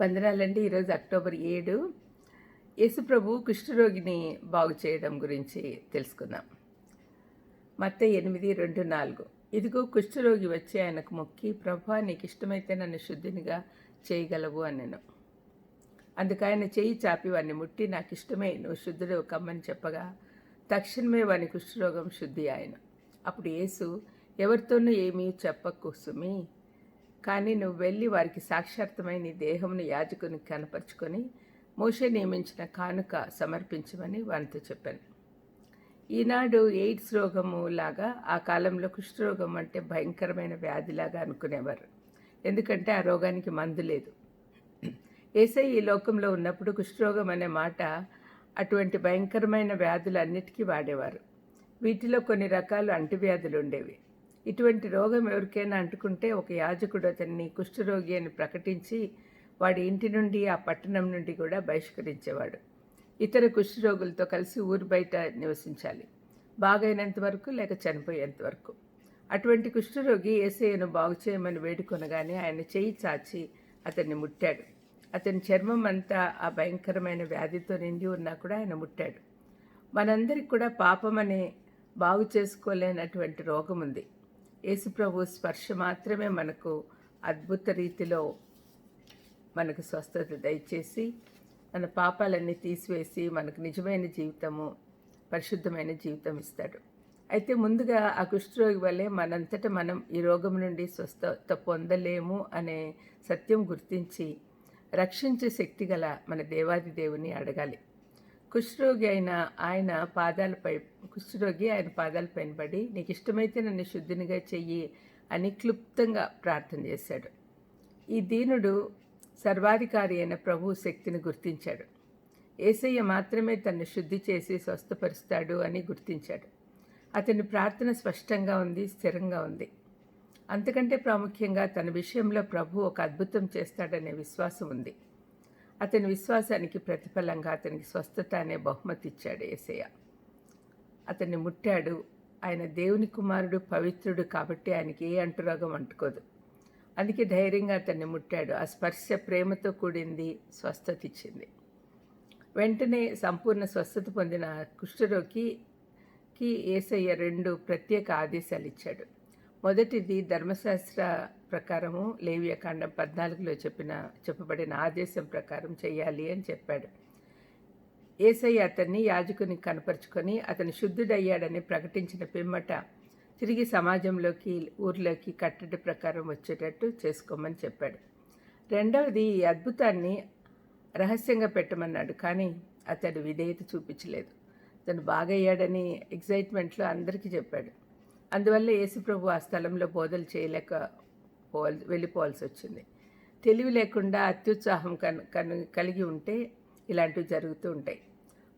వందనాలండి. ఈరోజు అక్టోబర్ ఏడు. యేసుప్రభు కుష్ఠరోగిని బాగు చేయడం గురించి తెలుసుకుందాం. మత్త ఎనిమిది రెండు నాలుగు. ఇదిగో కుష్ఠరోగి వచ్చి ఆయనకు మొక్కి ప్రభా నీకు ఇష్టమైతే నన్ను శుద్ధినిగా చేయగలవు అనెను. అందుకు ఆయన చేయి చాపి వాడిని ముట్టి నాకు ఇష్టమే నువ్వు శుద్ధుడు కమ్మని చెప్పగా తక్షణమే వాని కుష్ఠరోగం శుద్ధి ఆయన. అప్పుడు యేసు ఎవరితోనూ ఏమీ చెప్పకు సుమి కానీ నువ్వు వెళ్ళి వారికి సాక్షార్థమై నీ దేహమును యాజకుని కనపరుచుకొని మోషే నియమించిన కానుక సమర్పించమని వారితో చెప్పాను. ఈనాడు ఎయిడ్స్ రోగము లాగా ఆ కాలంలో కుష్ఠరోగం అంటే భయంకరమైన వ్యాధిలాగా అనుకునేవారు. ఎందుకంటే ఆ రోగానికి మందు లేదు. ఏసై ఈ లోకంలో ఉన్నప్పుడు కుష్ఠరోగం అనే మాట అటువంటి భయంకరమైన వ్యాధులు అన్నిటికీ వాడేవారు. వీటిలో కొన్ని రకాలు అంటువ్యాధులు ఉండేవి. ఇటువంటి రోగం ఎవరికైనా అంటుకుంటే ఒక యాజకుడు అతన్ని కుష్ఠరోగి అని ప్రకటించి వాడి ఇంటి నుండి ఆ పట్టణం నుండి కూడా బహిష్కరించేవాడు. ఇతర కుష్ఠరోగులతో కలిసి ఊరు బయట నివసించాలి. బాగైనంత వరకు లేక చనిపోయేంత వరకు. అటువంటి కుష్ఠరోగి ఏసయ్యను బాగు చేయమని వేడుకొనగానే ఆయన చేయి చాచి అతన్ని ముట్టాడు. అతని చర్మం అంతా ఆ భయంకరమైన వ్యాధితో నిండి ఉన్నా కూడా ఆయన ముట్టాడు. మనందరికి కూడా పాపం అనే బాగు చేసుకోలేనటువంటి రోగం ఉంది యేసుప్రభు స్పర్శ మాత్రమే మనకు అద్భుత రీతిలో మనకు స్వస్థత దయచేసి మన పాపాలన్నీ తీసివేసి మనకు నిజమైన జీవితము పరిశుద్ధమైన జీవితం ఇస్తాడు. అయితే ముందుగా ఆ కుష్ఠరోగి వల్లే మనంతట మనం ఈ రోగం నుండి స్వస్థత పొందలేము అనే సత్యం గుర్తించి రక్షించే శక్తి గల మన దేవాది దేవుని అడగాలి. కుష్ఠరోగి అయిన ఆయన పాదాలపై కుష్ఠరోగి ఆయన పాదాలపైన పడి నీకు ఇష్టమైతే నన్ను శుద్ధినిగా చెయ్యి అని క్లుప్తంగా ప్రార్థన చేశాడు. ఈ దీనుడు సర్వాధికారి అయిన ప్రభు శక్తిని గుర్తించాడు. ఏసయ్య మాత్రమే తన్ను శుద్ధి చేసి స్వస్థపరుస్తాడు అని గుర్తించాడు. అతని ప్రార్థన స్పష్టంగా ఉంది స్థిరంగా ఉంది. అంతకంటే ప్రాముఖ్యంగా తన విషయంలో ప్రభు ఒక అద్భుతం చేస్తాడనే విశ్వాసం ఉంది. అతని విశ్వాసానికి ప్రతిఫలంగా అతనికి స్వస్థత అనే బహుమతి ఇచ్చాడు ఏసయ్య. అతన్ని ముట్టాడు. ఆయన దేవుని కుమారుడు పవిత్రుడు కాబట్టి ఆయనకి ఏ అంటురోగం అంటుకోదు. అందుకే ధైర్యంగా అతన్ని ముట్టాడు. ఆ స్పర్శ ప్రేమతో కూడింది స్వస్థత ఇచ్చింది. వెంటనే సంపూర్ణ స్వస్థత పొందిన కుష్ఠరోగికి ఏసయ్య రెండు ప్రత్యేక ఆదేశాలు ఇచ్చాడు. మొదటిది ధర్మశాస్త్ర ప్రకారము లేవ్యకాండం పద్నాలుగులో చెప్పిన చెప్పబడిన ఆదేశం ప్రకారం చేయాలి అని చెప్పాడు. ఏసయ్య అతన్ని యాజకుని కనపరుచుకొని అతను శుద్ధుడయ్యాడని ప్రకటించిన పిమ్మట తిరిగి సమాజంలోకి ఊర్లోకి కట్టడి ప్రకారం వచ్చేటట్టు చేసుకోమని చెప్పాడు. రెండవది ఈ అద్భుతాన్ని రహస్యంగా పెట్టమన్నాడు కానీ అతడు విధేయత చూపించలేదు. అతను బాగయ్యాడని ఎగ్జైట్మెంట్లో అందరికీ చెప్పాడు. అందువల్ల యేసుప్రభు ఆ స్థలంలో బోధలు చేయలేక పోవల్ వెళ్ళిపోవాల్సి వచ్చింది. తెలివి లేకుండా అత్యుత్సాహం కన్ కను కలిగి ఉంటే ఇలాంటివి జరుగుతూ ఉంటాయి.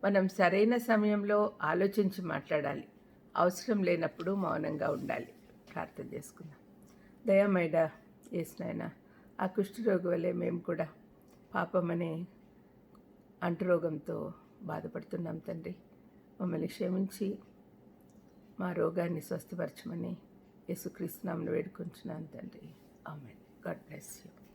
మనం సరైన సమయంలో ఆలోచించి మాట్లాడాలి. అవసరం లేనప్పుడు మౌనంగా ఉండాలి. ప్రార్థన చేసుకుందాం. దయామైడ వేసినాయన ఆ కుష్ఠరోగి వల్లే మేము కూడా పాపం అనే అంటురోగంతో బాధపడుతున్నాం తండ్రి. మమ్మల్ని క్షమించి మా రోగాన్ని స్వస్థపరచమని యేసుక్రీస్తునామను వేడుకుంటున్నాను తండ్రి. ఆమె గాడ్ బ్లెస్ యూ.